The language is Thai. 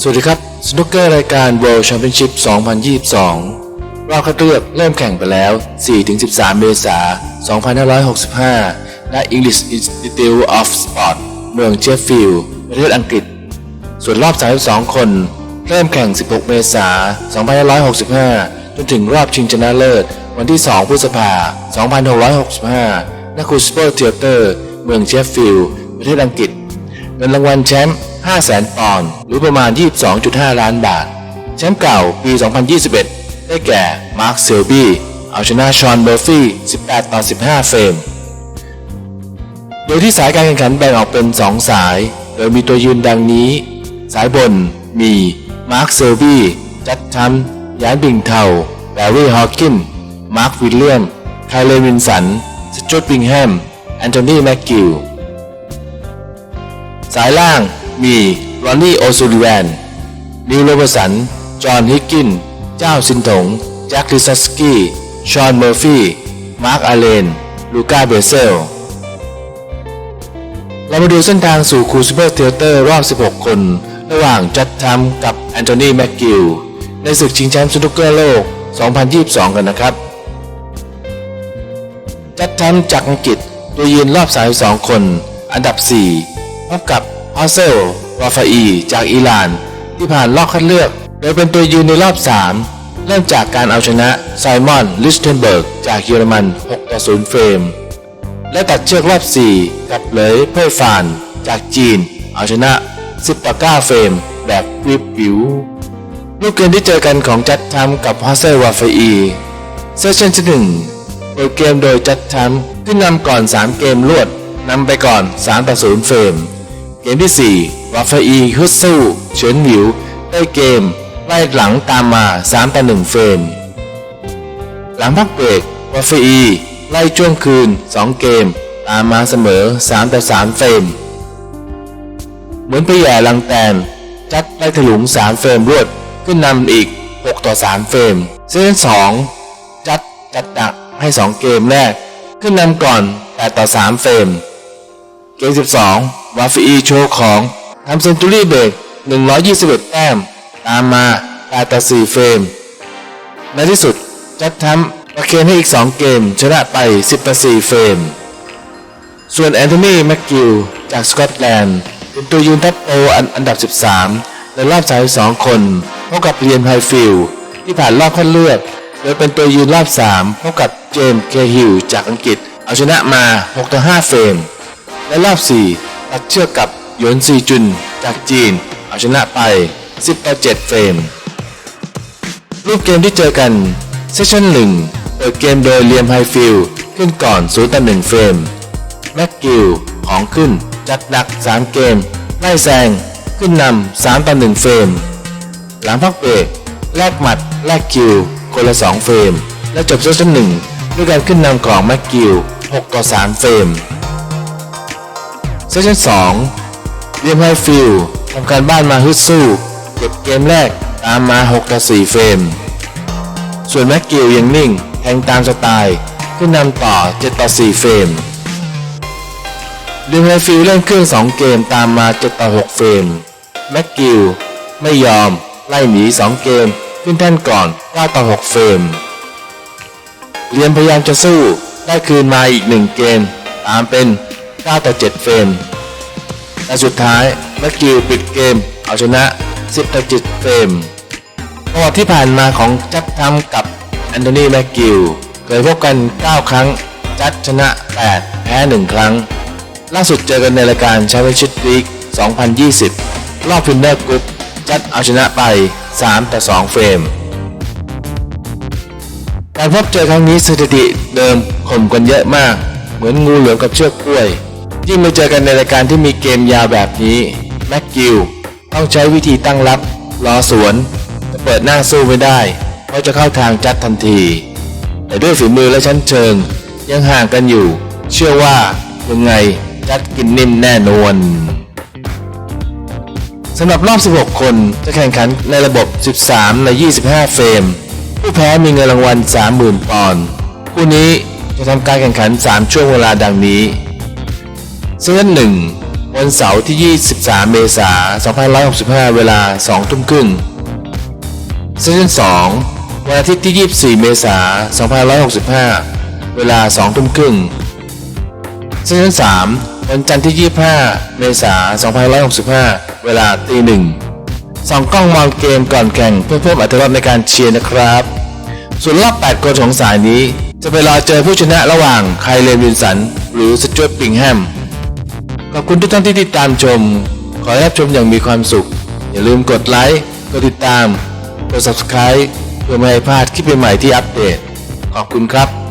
สวัสดีครับ สนุกเกอร์รายการ World Championship 2022 รอบคัดเลือกเริ่มแข่งไปแล้ว 4-13 เมษายน 2565 ณ English Institute of Sport เมืองเชฟฟิลด์ประเทศอังกฤษ ส่วนรอบ 32 คน เริ่มแข่ง 16 เมษายน 2565 จนถึงรอบชิงชนะเลิศ วันที่ 2 พฤษภาคม 2665 ณคูสเปอร์เทเตอร์ เมืองเชฟฟิลด์ประเทศอังกฤษเงินรางวัลแชมป์ 500,000ปอนด์หรือประมาณ 22.5 ล้านบาท แชมป์เก่าปี 2021 ได้แก่ มาร์คเซลบี้เอาชนะชอนเบอร์ฟี่ 18 ต่อ 15 เฟรม โดยที่สายการแข่งขันแบ่งออกเป็น 2 สาย โดยมีตัวยืนดังนี้ สายบนมี มาร์คเซลบี้ จัดทัมยานบิงเทาแบร์รี่ฮอว์กิน มาร์ควิลเลียมไคลเลวินสัน สจวตบิงแฮม แอนโทนีแม็กกิล สายล่าง มีรอนนี่โอซูลิแวนนิวโรเบสัน จอห์นฮิกกิน เจ้าซินถง แจ็คลิซัสกี้ ชอนเมอร์ฟี่ มาร์คอาเลน ลูก้าเบเซล เรามาดูเส้นทางสู่คูซูเปอร์เทเตอร์รอบ 16 คน ระหว่างจัดทัมกับแอนโทนีแม็กกิล ในศึกชิงแชมป์สนุกเกอร์โลก 2022 กันนะครับ จัดทัมจากอังกฤษตัวยืนรอบ 32 คน อันดับ 4พบกับ อสเซลวาฟาอี จากอิหร่าน ที่ผ่านรอบคัดเลือก โดยเป็นตัวยืนในรอบ 3 เริ่มจากการเอาชนะไซมอน ลิสเทนเบิร์ก จากเยอรมัน 6 ต่อ 0 เฟรม และตัดเชือกรอบ 4 กับเลยเพ่ยฟาน จากจีน เอาชนะ 10 ต่อ 9 เฟรม แบบวิบวิวลูกเกมที่เจอกันของจัดทัมกับฮอสเซลวาฟาอีเซสชั่นที่หนึ่งเปิดเกมโดยจัดทัมขึ้นนำก่อน 3 เกมรวดนำไปก่อน 3 ต่อ 0 เฟรม เกมที่ 4 วาฟาอีฮึดสู้เฉินหวิว ได้เกม ไล่หลังตามมา3ต่อ1เฟรม หลังพักเบรกวาฟาอี ไล่ช่วงคืน 2 เกม ตามมาเสมอ3ต่อ3เฟรม เหมือนไปแย่ลังแตน จัดไล่ถลุง 3 เฟรมรวด ขึ้นนำอีก 6 ต่อ 3 เฟรมเซตสองจัดจัดหนักให้ 2 เกมแรก ขึ้นนำก่อน8ต่อ 3 เฟรม เกม 12 วาฟีโชว์ของทำเซนตูรี่เบรก121 แต้ม ตามมา8ต่อ4เฟรม ในที่สุดจัดทำประเคนให้อีก 2 เกม ชนะไป 10ต่อ4เฟรม ส่วนแอนโทนีแม็กกิลจากสกอตแลนด์ เป็นตัวยืนทัพโตอันอันดับ 13 ในรอบ 32 คนพบกับเรียนไฮฟิลที่ผ่านรอบคัดเลือกโดยเป็นตัวยืนรอบ 3พบกับเจมส์เคฮิลจากอังกฤษ เอาชนะมา 6 ต่อ 5 เฟรม และรอบ 4 ตัดเชือกกับหยวนซีจุน จากจีน เอาชนะไป 10ต่อ7เฟรม รูปเกมที่เจอกัน เซสชั่น1เปิดเกมโดยเลียมไฮฟิลขึ้นก่อน0ต่อ1เฟรม แม็กกิลของขึ้น จัดหนัก 3 เกม ไล่แซง ขึ้นนำ3ต่อ1เฟรม หลังพักเบรกแลกหมัด แลกคิว คนละ 2 เฟรม และจบเซสชั่น1ด้วยการขึ้นนำของแม็กกิล6ต่อ3เฟรม เซสชั่น2เรียมไฮฟิลทำการบ้านมาฮึดสู้ เก็บเกมแรกตามมา6ต่อ4เฟรม ส่วนแม็กกิลยังนิ่งแทงตามสไตล์ขึ้นนำต่อ7ต่อ4เฟรมเรียมไฮฟิลเล่นเครื่อง 2 เกมตามมา7ต่อ6เฟรม แม็กกิลไม่ยอมไล่หนี 2 เกม ขึ้นแท่นก่อน9ต่อ6เฟรมเรียมพยายามจะสู้ได้คืนมาอีก 1 เกม ตามเป็น 9 ต่อ 7 เฟรมแต่สุดท้ายแม็กกิลปิดเกม เอาชนะ 10 ต่อ 7 เฟรมประวัติที่ผ่านมาของจัดทำกับแอนโทนีแม็กกิลเคยพบกัน 9 ครั้ง จัดชนะ 8 แพ้ 1 ครั้ง ล่าสุดเจอกันในรายการแชมเปี้ยนชิพลีก 2020 รอบฟินเนอร์กรุ๊ปจัดเอาชนะไป 3 ต่อ 2 เฟรมการพบเจอครั้งนี้สถิติเดิมข่มกันเยอะมาก เหมือนงูเหลือมกับเชือกกล้วย ยิ่งมาเจอกันในรายการที่มีเกมยาวแบบนี้แม็กกิลต้องใช้วิธีตั้งรับรอสวนจะเปิดหน้าสู้ไม่ได้ เพราะจะเข้าทางจัดทันที แต่ด้วยฝีมือและชั้นเชิง ยังห่างกันอยู่ เชื่อว่ายังไงจัดกินนิ่มแน่นอนสำหรับรอบ 16 คนจะแข่งขันในระบบ 13 ใน 25 เฟรม ผู้แพ้มีเงินรางวัล 30,000 ปอนด์ คู่นี้จะทำการแข่งขัน 3 ช่วงเวลาดังนี้ เซตหนึ่งวันเสาร์ที่ 23 เมษายน2565 เวลา 2 ทุ่มครึ่งเซสชั่น2วันอาทิตย์ที่ 24 เมษายน2565 เวลา 2 ทุ่มครึ่งเซสชั่น3วันจันทร์ที่ 25 เมษายน2565 เวลาตีหนึ่งสองกล้องมองเกมก่อนแข่งเพื่อเพิ่มอรรถรสในการเชียร์นะครับ ส่วนรอบ 8 คนของสายนี้ จะไปรอเจอผู้ชนะระหว่างไคลเลนวินสัน หรือสจวตปิงแฮม ขอบคุณทุกท่านที่ติดตามชม ขอให้รับชมอย่างมีความสุข อย่าลืมกดไลค์ กดติดตาม กด subscribe เพื่อไม่ให้พลาดคลิปใหม่ๆที่อัปเดต ขอบคุณครับ